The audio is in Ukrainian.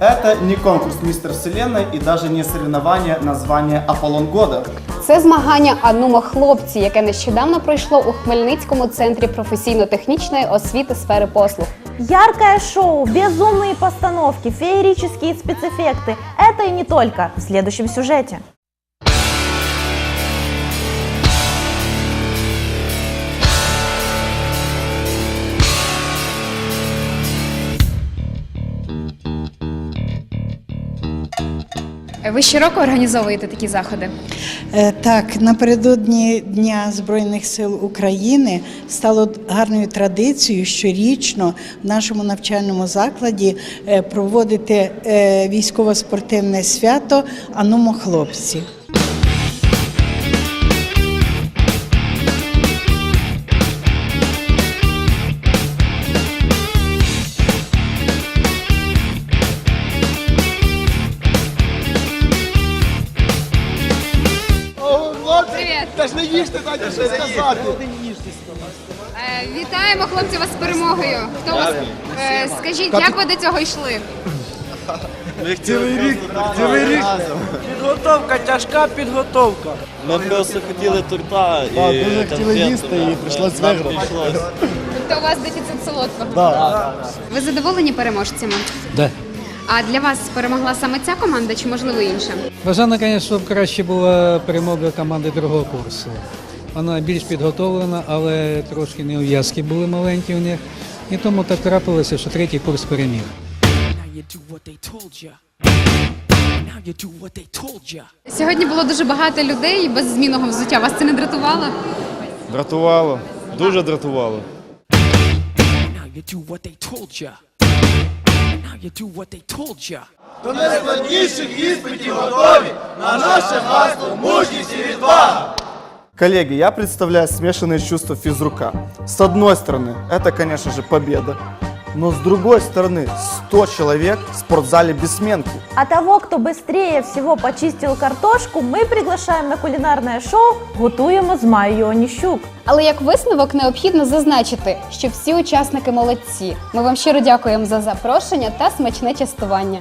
Это не конкурс Мистер Вселенной и даже не соревнование на звание Аполлон Года. Це змагання Анумо хлопці, яке нещодавно пройшло у Хмельницькому центрі професійно-технічної освіти сфери послуг. Яркое шоу, безумные постановки, феерические спецэффекты. Это и не только в следующем сюжете. Ви щороку організовуєте такі заходи? Е, Так, напередодні Дня Збройних сил України стало гарною традицією щорічно в нашому навчальному закладі е, проводити е, військово-спортивне свято Анумо хлопці. Привіт! Та ж не їжте, дайте щось сказати. Е, Вітаємо хлопців вас з перемогою. Хто вас е, скажіть, як ви до цього йшли? Цілий рік, цілий рік. Підготовка, тяжка підготовка. Ми просто хотіли торта і Так, дуже хотіли конфет, їсти і прийшлось Нам виграти. прийшлось. Тобто у вас дефіцит солодкого? Да. Ви задоволені переможцями? Да. А для вас перемогла саме ця команда чи можливо інша? Бажано, звісно, щоб краще була перемога команди другого курсу. Вона більш підготовлена, але трошки неув'язки були маленькі у них. І тому так трапилося, що третій курс переміг. Сьогодні було дуже багато людей без змінного взуття. Вас це не дратувало? Дратувало, дуже дратувало. Now you do what they told ya. Now you do what they told ya. До найскладніших іспитів готові на наше гасло мужність і відвага. Коллеги, я представляю смешанные чувства физрука. С одной стороны, это, конечно же, победа. Но с другой стороны, 100 человек в спортзале без сменки. А того, кто быстрее всего почистил картошку, мы приглашаем на кулинарное шоу «Готуємо з Майєю Оніщук». Але як висновок необхідно зазначити, що всі учасники молодці. Ми вам щиро дякуємо за запрошення та смачне частування.